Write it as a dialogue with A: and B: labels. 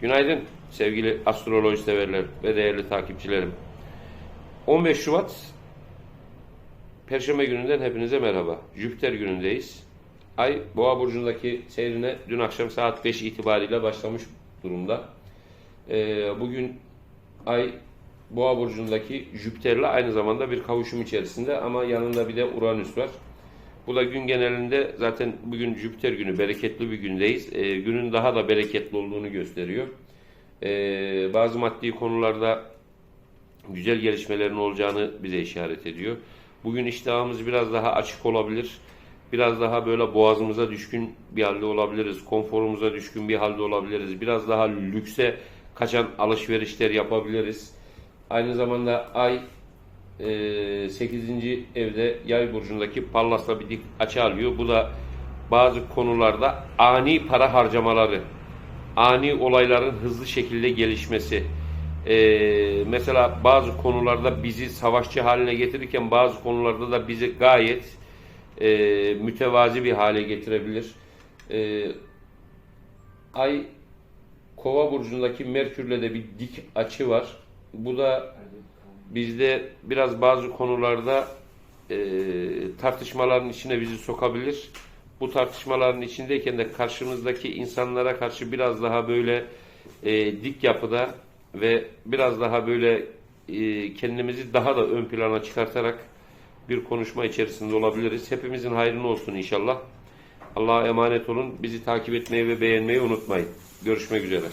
A: Günaydın sevgili astroloji severler ve değerli takipçilerim. 15 Şubat Perşembe gününden hepinize merhaba. Jüpiter günündeyiz. Ay Boğa burcundaki seyrine dün akşam saat 5 itibariyle başlamış durumda. Ee, bugün Ay Boğa burcundaki Jüpiter'le aynı zamanda bir kavuşum içerisinde ama yanında bir de Uranüs var. Bu da gün genelinde zaten bugün Jüpiter günü bereketli bir gündeyiz. Ee, günün daha da bereketli olduğunu gösteriyor. Ee, bazı maddi konularda güzel gelişmelerin olacağını bize işaret ediyor. Bugün iştahımız biraz daha açık olabilir. Biraz daha böyle boğazımıza düşkün bir halde olabiliriz. Konforumuza düşkün bir halde olabiliriz. Biraz daha lükse kaçan alışverişler yapabiliriz. Aynı zamanda ay e, 8. evde yay burcundaki Pallas'la bir dik açı alıyor. Bu da bazı konularda ani para harcamaları, ani olayların hızlı şekilde gelişmesi, e, mesela bazı konularda bizi savaşçı haline getirirken bazı konularda da bizi gayet e, mütevazi bir hale getirebilir. E, ay Kova burcundaki Merkür'le de bir dik açı var. Bu da bizde biraz bazı konularda e, tartışmaların içine bizi sokabilir. Bu tartışmaların içindeyken de karşımızdaki insanlara karşı biraz daha böyle e, dik yapıda ve biraz daha böyle e, kendimizi daha da ön plana çıkartarak bir konuşma içerisinde olabiliriz. Hepimizin hayrına olsun inşallah. Allah'a emanet olun. Bizi takip etmeyi ve beğenmeyi unutmayın. Görüşmek üzere.